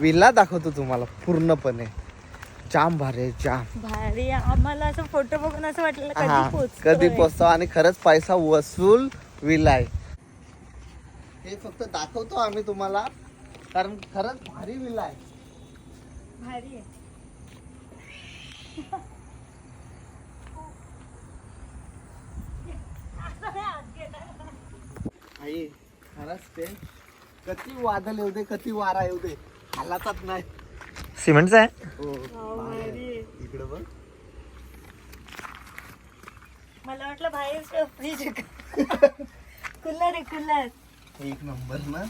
Villa दाखवतो तुम्हाला पूर्णपणे. जाम भारी आहे जाम. भारी आम्हाला असं फोटो बघून असं वाटलं हा कधी पोहोचतोय. कधी पोचतो आणि खरंच पैसा वसूल विला आहे. हे फक्त दाखवतो आम्ही तुम्हाला कारण खरंच भारी विला आहे. भारी आहे. आई खरंच ते. कधी वादळ येऊ दे कधी वारा येऊ दे. हालातच नाही. सिमेंटचा आहे? हो. आहे. इकडे बघ. मला वाटलं बाहेर फ्रीज कूलर आहे कूलर एक नंबर ना.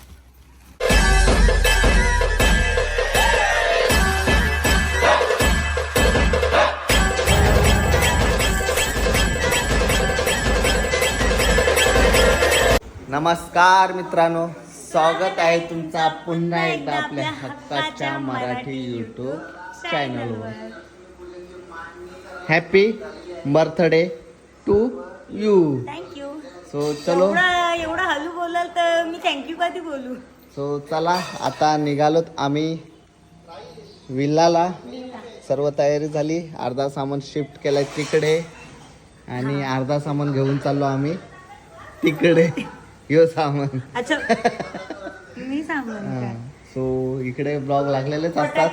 नमस्कार मित्रांनो. स्वागत आहे तुमचा पुन्हा एकदा आपल्या हक्काच्या मराठी युट्यूब चॅनलवर happy birthday to you thank you so चलो. एवढा हलू बोलाल तर मी थँक्यू कधी बोलू? सो चला आता निघालोत आम्ही विल्लाला. सर्व तयारी झाली. अर्धा सामान शिफ्ट केलाय तिकडे. आणि अर्धा सामान घेऊन चाललो आम्ही तिकडे. यो सामान. अच्छा. मी सांगून सो इकडे ब्लॉग लागलेलेच असतात.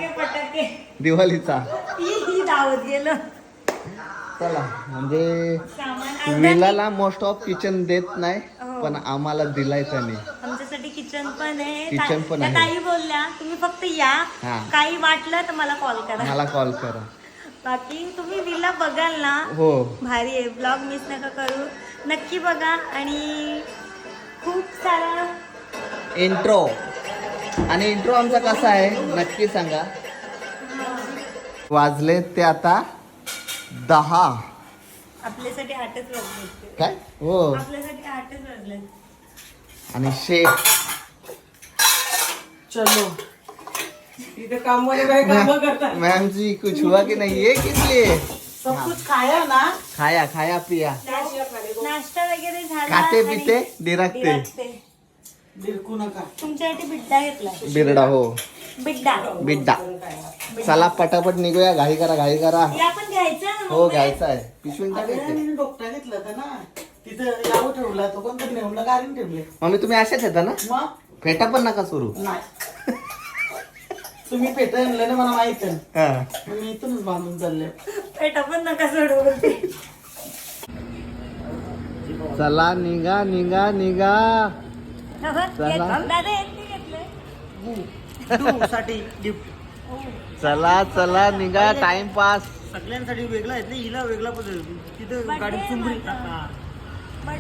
दिवाळीचा. ही धावत गेलो. चला म्हणजे सामान विलाला मोस्ट ऑफ किचन देत नाही हो. पण आम्हाला दिलाय त्याने. आमच्यासाठी किचन पण आहे. Kitchen पण आहे. ताई बोलल्या तुम्ही फक्त या. हा. काही वाटलं तर मला कॉल करा. मला कॉल करा. बाकी तुम्ही विला बघाल ना. हो. भारी आहे. ब्लॉग मिस नका करू. नक्की बघा आणि खूप सारा इंट्रो आणि इंट्रो आमचा कसा आहे? नक्की सांगा. वाजले ते आता दहा. आपल्यासाठी आठच वाजले काय? हो. आपल्यासाठी आठच वाजले. आणि शेफ चलो. इथे काम मैम जी कुछ हुआ कि नहीं? ये किस लिए सब कुछ खाया ना? खाया खाया पिया. नाश्ता वगैरे झाला खाते आणि पिते नका. तुमच्यासाठी बिड्डा घेतला बिरडा हो. बिड्डा बिड्डा चला पटापट निघूया. घाई करा घाई करा. घ्यायचं ना हो. घ्यायचा आहे. पिशवीन टाकायचे डोकटा घेतला होता ना. तिथं यावं ठेवला तो कोणतरी नेऊन गाडीने ठेवले. मम्मी तुम्ही अशाच येता ना? मग? फेटा पण नका सुरू. नाही. तुम्ही पेट आणलं ना मला माहीत आहे. मी इथूनच बांधून चालले. पेटा पण नका सोडू बोलते. चला निघा निघा निघा. चला. दादा यांनी घेतलंय. साठी गिफ्ट चला चला निघा टाइमपास सगळ्यांसाठी वेगळा आहे हिला वेगळा पण तिथं गाडी चुंबडी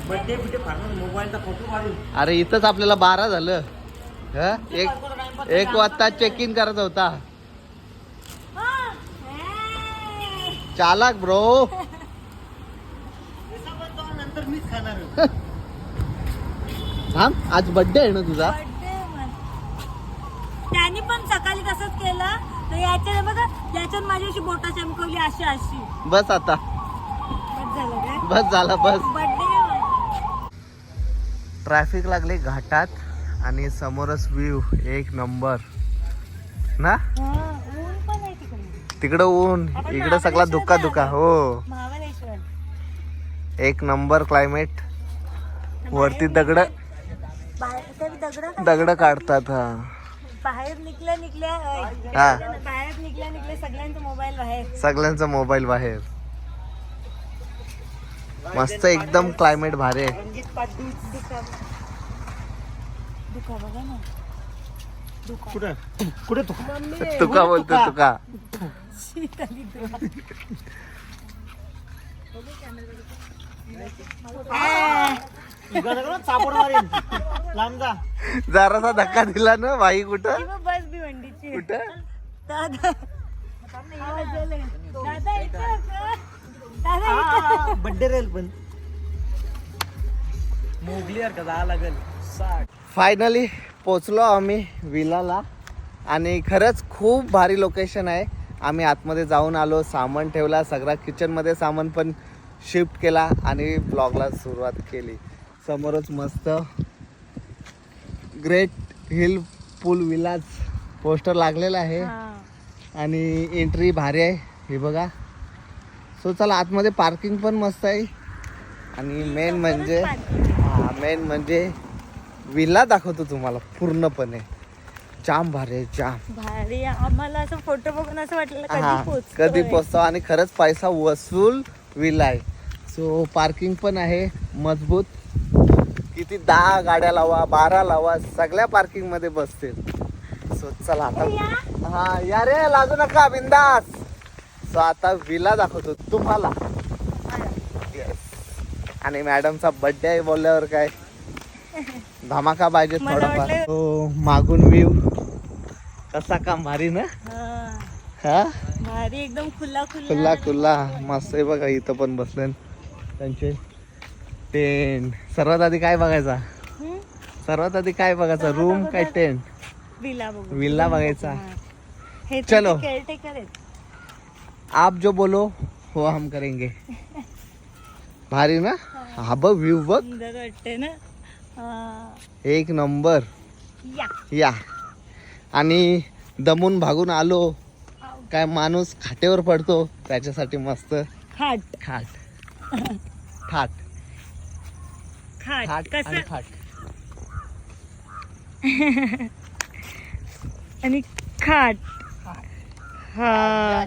बर्थडे बिड्डे फार मोबाईलचा फोटो काढून. अरे इथंच आपल्याला बारा झालं. ह? एक एक वाजता चेक इन करायचा होता. चालक ब्रो नंतर मीच खाणार थांब आज बर्थडे आहे ना तुझा. त्यांनी पण सकाळी तसंच केलं. तर याच्या बघा याच्यात माझ्याशी बोटा चमकवली अशी अशी. बस आता. बस झालं काय? बस झाला बस. बर्थडे ट्रॅफिक लागले घाटात. आणि समोरच व्ह्यू एक नंबर ना? ऊन पण आहे तिकडे. तिकडं ऊन इकडं सगळा धुका धुका हो. एक नंबर क्लायमेट वरती दगड दगड दगड काढतात हा. बाहेर निघल्या निघल्या हा. बाहेर निघल्या निघल्या सगळ्यांचा मोबाईल बाहेर. सगळ्यांचा मोबाईल बाहेर. मस्त एकदम क्लायमेट भारी आहे. दुखा बघा ना. कुठं? कुठे तू? तुका बोलतो तुका शीतली दुखा. चापड मारेन. लांब जा. जरासा धक्का दिला ना बाई कुठं? बस भिवंडीची. कुठं? दादा. आवाज आलाय. दादा इथं का? दादा इथं. बड्डे रेल पण. मोगली का जावं लागेल. साठ. फायनली पोचलो आम्ही विलाला. आणि खरंच खूप भारी लोकेशन आहे. आम्ही आतमध्ये जाऊन आलो सामान ठेवला सगळा किचनमध्ये सामान पण शिफ्ट केला आणि ब्लॉगला सुरुवात केली. समोरच मस्त great hill pool villas poster लागलेलं आहे. आणि एंट्री भारी आहे. हे बघा. सो चला आतमध्ये पार्किंग पण मस्त आहे. आणि मेन म्हणजे हा मेन म्हणजे विल्ला दाखवतो तुम्हाला पूर्णपणे. जाम भारी आहे जाम. भारी आम्हाला असं फोटो बघून असं वाटलं हा कधी पोहोचतोय. कधी पोचतो आणि खरंच पैसा वसूल विला आहे. सो पार्किंग पण आहे मजबूत. किती दहा गाड्या लावा बारा लावा सगळ्या पार्किंगमध्ये बसतील. सो चला आता. हा या रे लाजू नका बिंदास. सो आता विला दाखवतो तुम्हाला. Yes. आणि मॅडमचा बर्थडे आहे बोलल्यावर काय? धमाका पाहिजे थोडाफार. हो मागून व्ह्यू कसा काम भारी ना? हा. हा? भारी एकदम खुला खुल्ला खुला खुल्ला मस्त आहे बघा इथं पण बसले त्यांचे. टेंट सर्वात आधी काय बघायचा? सर्वात आधी काय बघायचा? रूम काय टेंट विल्ला बघायचा. चलो. आप जो बोलो हो हम करेंगे. भारी ना? हा. बघ व्ह्यू बघ. वाटते ना. एक नंबर. या. या. आणि दमून भागून आलो. काय माणूस खाटेवर पडतो त्याच्यासाठी मस्त खाट. खाट. खाट खाट. खाट आणि खाट आणि खाट. हा.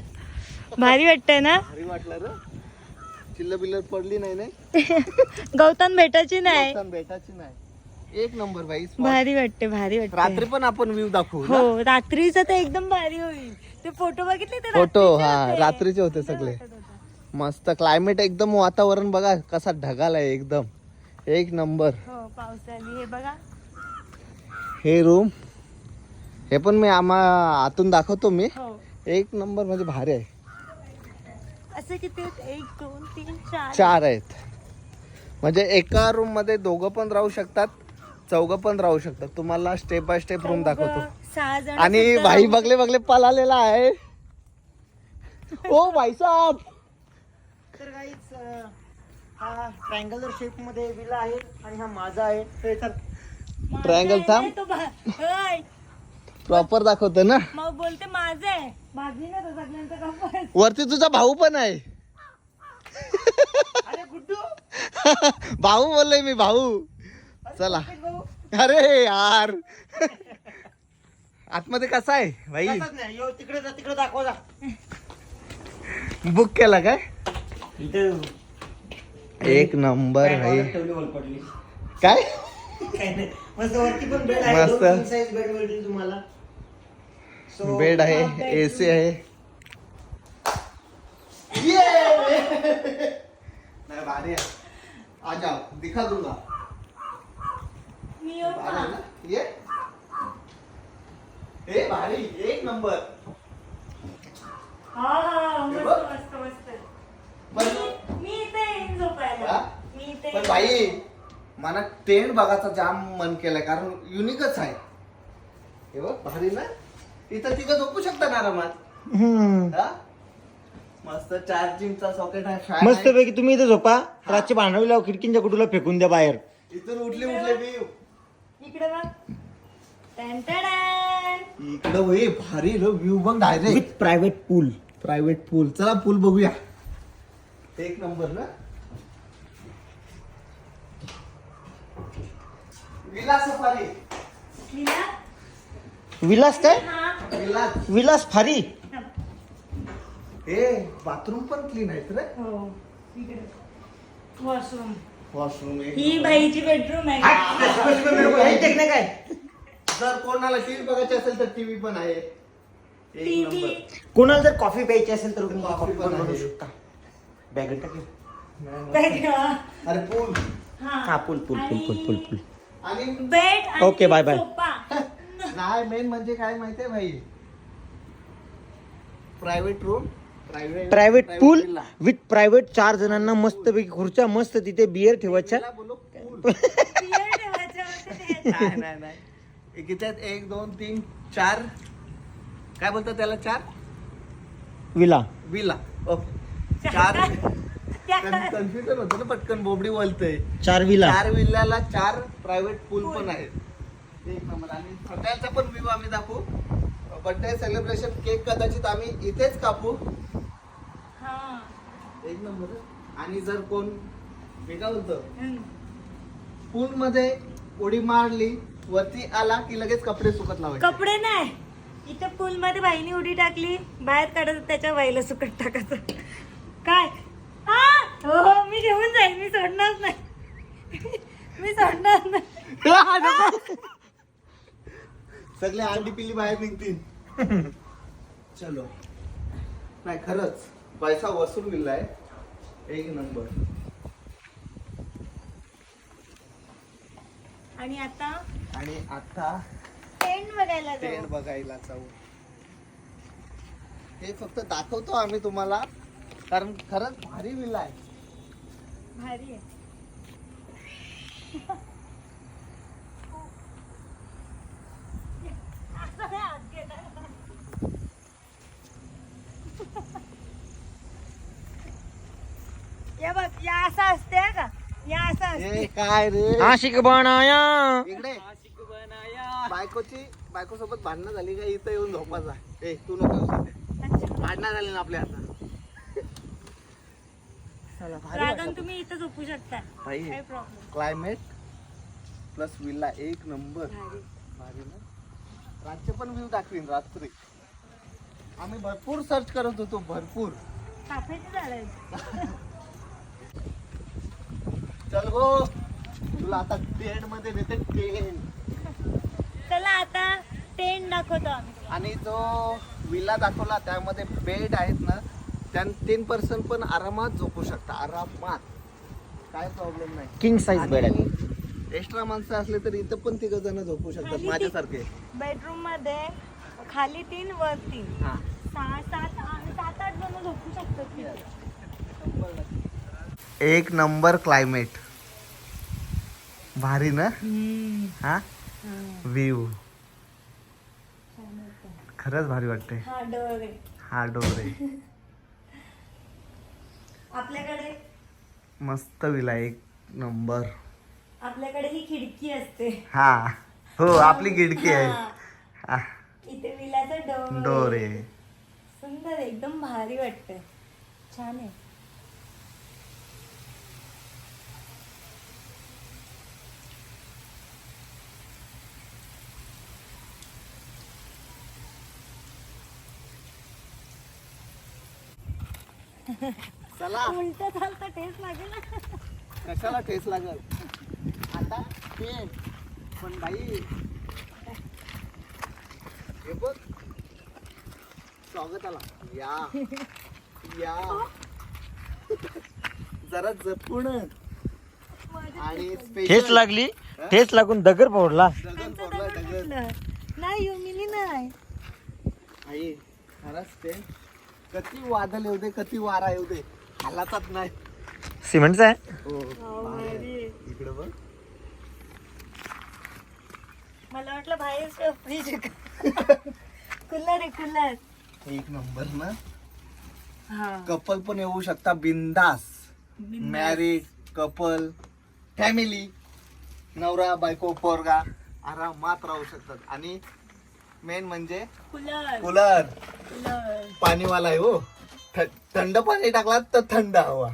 भारी वाटतंय ना? भारी वाटलं बिल्लर पडली नाही नाही? गौतम भेटायची नाही. भेटायची नाही. एक नंबर भाई spot. भारी वाटते भारी वाटते. रात्री पण आपण व्ह्यू दाखवू ना? हो रात्रीच तर एकदम भारी होईल. ते फोटो बघितले ते फोटो रात्रीचे हा होते. रात्रीचे होते सगळे. मस्त क्लायमेट एकदम वातावरण बघा कसा ढगाल आहे एकदम. एक नंबर. हो पावसाळी हे बघा. हे रूम हे पण मी आम्हा आतून दाखवतो मी. हो. एक नंबर म्हणजे भारी आहे. असं किती आहेत? एक दोन तीन चार. चार आहेत. म्हणजे एका रूममध्ये दोघं पण राहू शकतात चौघं पण राहू शकतात. तुम्हाला स्टेप बाय स्टेप रूम दाखवतो. चौघं, सहा जण आणि भाई राहू बगले बगले पळालेला आहे. ओ भाई साहब! तर काहीच हा ट्रायंगलर शेपमध्ये विला आहे आणि हा माझा आहे. हे आहे थांब. तो होय. प्रॉपर दाखवतो ना. मग बोलते माझं आहे. भाजली ना तो सगळ्यांचा कपास वरती तुझा भाऊ पण आहे. भाऊ बोललोय मी भाऊ. चला. अरे यार. आतमध्ये कसा आहे भाई तिकडे जा तिकडे दाखव जा. बुक केला काय? एक नंबर भाई काय? मस्त बेड आहे एसी आहे नाही भारी आहे. आ जाओ दिखा दूंगा भारी ना? ये. ए भारी एक नंबर. हा हा हे मस्त बघ. मस्त मस्त. पण मी- मी इथे येईन झोपायला. हा? मी इथे पण भाई मला टेंट बघायचा जाम मन केलाय कारण युनिकच आहे. हे बघ भारी ना? इथं तिथं झोपू शकता ना आरामात हा? मस्त चार्जिंगचा सॉकेट आहे मस्त. पैकी तुम्ही इथे झोपा. रातची भांडवली लाव खिडकींच्या कुठूला फेकून द्या बाहेर. इथून उठले उठले मी. इकडे बघ. टन टन. इकडं होई भारी व्ह्यू बघ direct with private pool private pool चला पूल बघूया. एक नंबर ना विला सफारी. लीला? विलास काय? हा. विला विलास फारी. ए बाथरूम पण क्लीन आहेत रे. हो इकडे. वॉशरूम वॉशरूम ही बाईची बेडरूम आहे. काय? जर कोणाला टीव्ही बघायची असेल तर टीव्ही पण आहे. एक टीव्ही. नंबर कोणाला जर कॉफी प्यायची असेल तर तुम्ही कॉफी पण बनवू. शकता बॅगेट टाकेल अरे पूल. हा. पूल पूल पूल पूल पूल पूल. आणि बेड Okay, bye, bye. नाही मेन म्हणजे काय माहितीये भाई? Private room private pool with private चार जणांना मस्त पैकी खुर्च्या मस्त तिथे बियर ठेवायच्या. नाही नाही. नाही आहेत एक दोन तीन चार. काय बोलतात त्याला चार? विला विला ओके चार. कन्फ्युजन होतं ना पटकन बोबडी बोलतोय. चार विला चार विल्ल्याला चार प्रायव्हेट पूल पण आहेत. एक नंबर. आणि हॉटेलचा पण व्ह्यू आम्ही दाखवू. बर्थडे सेलिब्रेशन केक कदाचित आम्ही इथेच कापू. एक नंबर. आणि जर कोण मी काय बोलतो? हम्म. पूल मध्ये उडी मारली वरती आला की लगेच कपडे सुकत लावायचे. कपडे नाही. इथे पूल मध्ये बाईने उडी टाकली बाहेर काढत त्याच्या बाईला सुकट टाकायचं. काय? आ! हो हो मी घेऊन जाईल मी सोडणार नाही. मी सोडणार नाही. सगळे अंडी पिल्ली बाहेर निघतील. चलो. नाही खरंच. पैसा वसूल मिळलाय एक नंबर. आणि आता? आणि आता टेंट बघायला टेंट बघायला जाऊ. हे फक्त दाखवतो आम्ही तुम्हाला. कारण खरंच भारी विला आहे. भारी आहे असं नाही हात घेणार. या बघ या असं असते हा का? या असं असते काय रे? आशिक बनाया. इकडे. बायकोची बायको सोबत भांडणं झाली का? इथं येऊन झोपायचा ए तू नको येऊ सध्या. अच्छा. भांडणं झाली ना आपल्या आता रागन. तुम्ही इथं झोपू शकता. भाई काही प्रॉब्लेम क्लायमेट प्लस विल्ला एक नंबर भारी. भारी ना? रातचे पण व्ह्यू दाखवीन रात्री. आम्ही भरपूर सर्च करत होतो भरपूर. काफेचे गो तुला आता टेंटमध्ये देते टेंट चला आता टेंट दाखवतो आम्ही. आणि जो विला दाखवला त्यामध्ये बेड आहेत ना त्या तीन पर्सन पण आरामात झोपू शकता. आरामात. काय प्रॉब्लेम नाही. किंग साईज बेड आहे. एक्स्ट्रा माणसं असले तर इथं पण तिघ जण झोपू शकतात माझ्यासारखे. बेडरूममध्ये खाली तीन वर तीन. हा. सहा सात आ- सात आठ जण झोपू शकतात तिथे. एक नंबर क्लायमेट भारी ना? हा? व्ह्यू खरंच भारी वाटते हा डोर आहे. डोरे आपल्याकडे? मस्त विला एक नंबर. आपल्याकडे ही खिडकी असते. हा. हो आपली खिडकी आहे. इथे विलाचा डोर डोरे सुंदर आहे, एकदम भारी वाटतंय. छान आहे. चला. उलट चालतं टेस्ट लागेल ना. कशाला ठेस लागल? आता ते. पण बाई हे बघ. स्वागताला. या. या. जरा जपून. आणि ठेच स्पेशल लागली ठेच लागून दगर फोडला. दगड फोडला दगड नाही हो, मिली नाही. आई खरंच ते. कधी वादळ येऊ दे कधी वारा येऊ दे. हालाचाच नाही. सिमेंटचा आहे? हो. हो. इकडे बघ. मला वाटलं बाहेर फ्रीज कूलर आहे कूलर एक नंबर ना. हा. कपल पण येऊ शकता. बिंदास. मॅरिड कपल फॅमिली नवरा बायको पोरगा. आरामात राहू शकतात. आणि मेन म्हणजे कूलर. कूलर. कूलर. पाणीवाला आहे हो. थ- थंड पाणी टाकला तर थंड हवा.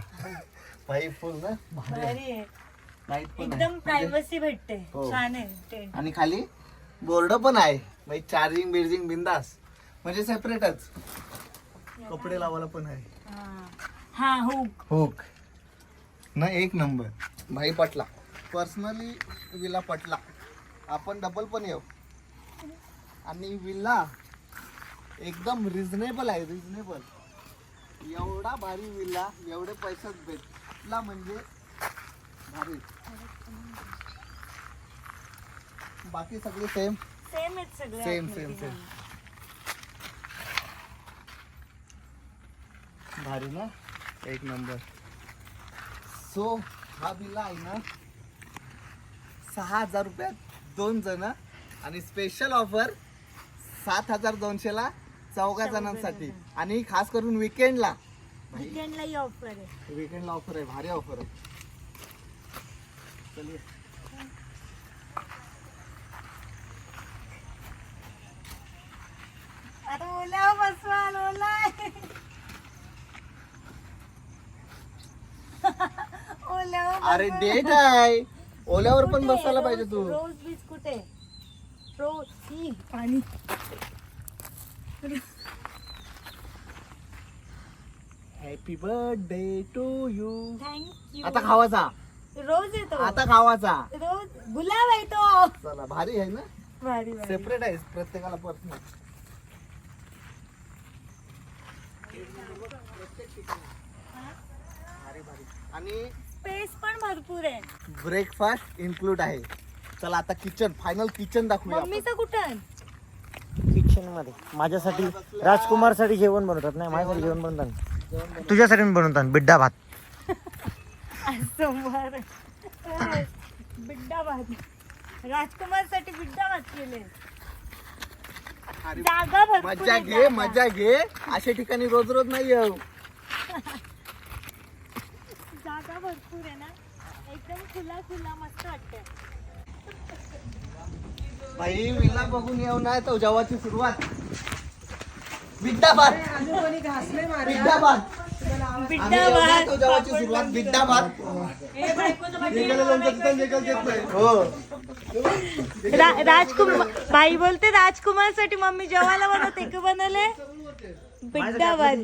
भाई फुल ना. भारी आहे. भारी आहे. Light पण आहे. एकदम म्हणजे- प्रायव्हसी भेटते. हो. छान आहे. आणि खाली बोर्ड पण आहे. म्हणजे चार्जिंग बिर्जिंग बिंदास. म्हणजे सेपरेटच कपडे लावायला पण आहे. हा. हुक हुक ना एक नंबर भाई पटला. पर्सनली विला पटला. आपण डबल पण येऊ. आणि विला एकदम रिझनेबल आहे रिझनेबल एवढा भारी विला एवढे पैशात भेटला म्हणजे भारी. बाकी सगळे सेम सेम आहेत सगळे सेम. सेम सेम भारी ना? एक नंबर सो हा बिल्ला आहे ना सहा हजार रुपयात दोन जण आणि स्पेशल ऑफर सात हजार दोनशेला चौघा जणांसाठी. आणि खास करून विकेंडला ला ही ऑफर आहे. विकेंडला ऑफर आहे भारी ऑफर आहे. चलिए बसवाल अरे डेट आहे. ओल्यावर पण बसायला पाहिजे तू. रोज बीच कुठे? रोज पाणी happy birthday to you thank you आता खावाचा. रोज येतो. आता खावाचा. रोज गुलाब येतो चला भारी आहे ना? भारी भारी. सेपरेट आहे प्रत्येकाला पर्सनल आणि स्पेस पण भरपूर आहे. ब्रेकफास्ट इन्क्लूड आहे. चला आता किचन फायनल किचन दाखवूया आपण. मम्मीचं कुठं? मध्ये. माझ्यासाठी राजकुमारसाठी जेवण बनवतात. नाही माझ्यासाठी जेवण बनवतात तुझ्यासाठी मी बनवतात बिड्डा भात. बिड्डा भात. राजकुमारसाठी बिड्डा भात केले. जागा मजा घे. मजा घे. अशा ठिकाणी रोज रोज नाही येऊ. जागा भरपूर आहे ना. एकदम खुला खुला मस्त वाटतंय. भाई विला बघून येऊ नाही तर जेवाची सुरुवात. नाही भात तर जेवाची सुरुवात. बिड्डा भात हो रा- राजकुमार भाई बोलते राजकुमारसाठी मम्मी जेवायला बनवते का बनवले? बिड्डा भात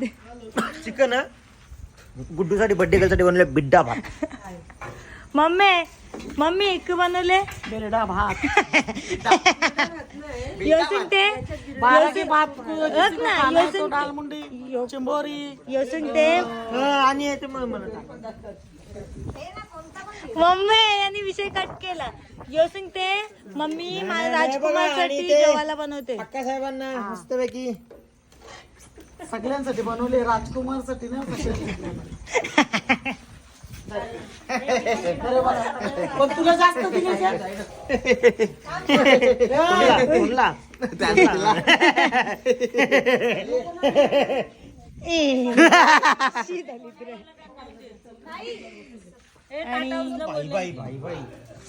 चिकन गुड्डू साठी बर्थडे गर्लसाठी बनवले बिड्डा भात मम्मी मम्मी एक बनवले बेलडा भात योसून ते भात ना योसून चिंबोरी योसून ते आणि ते मम्मी यांनी विषय कट केला योसून ते मम्मी राजकुमारसाठी आणि ते- जेवायला बनवते अक्का साहेबांना मस्तपैकी सगळ्यांसाठी बनवले राजकुमारसाठी ना पण तुला जास्त दिले कोणला?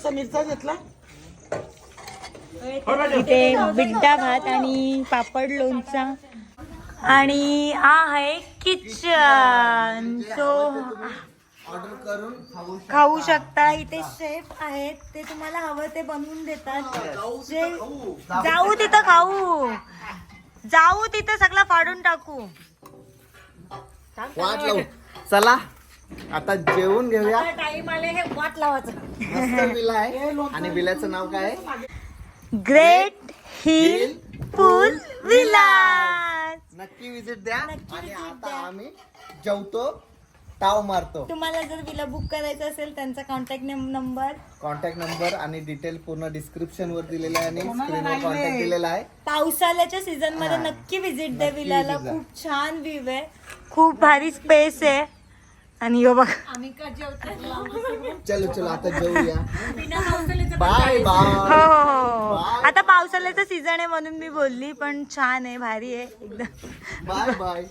समीरचा घेतला? इथे बिड्डा भात आणि पापड लोणचा. आणि हा आहे किचन. सो ऑर्डर करून खाऊ खाऊ शकता. इथे शेफ आहेत. ते तुम्हाला हवं ते बनवून देतात. जे जाऊ तिथं खाऊ. जाऊ तिथं सगळं फाडून टाकू. वाट लावू. चला आता जेवून घेऊया. टाइम आले हे वाट लावायचं. मस्त विला आहे. आणि विल्याचं नाव काय आहे? ग्रेट हिल पूल विलास नक्की विजिट द्या. नक्की आणि आता. आम्ही जेवतो. ताव मारतो. तुम्हाला जर विला बुक करायचं असेल त्यांचा कॉन्टॅक्ट नंबर कॉन्टॅक्ट नंबर आणि डिटेल पूर्ण डिस्क्रिप्शन वर दिलेला आहे आणि स्क्रीनवर कॉन्टॅक्ट दिलेला आहे. पावसाळ्याच्या सीझनमध्ये हा. नक्की विजिट द्या विलाला. खूप छान व्ह्यू आहे. खूप भारी स्पेस आहे. आणि यो बघ. चलो चलो आता जेवूया बाय हो बाय हो हो Bye. आता पावसाळ्याचं सीझन आहे म्हणून मी बोलली पण छान आहे भारी आहे. एकदम. Bye bye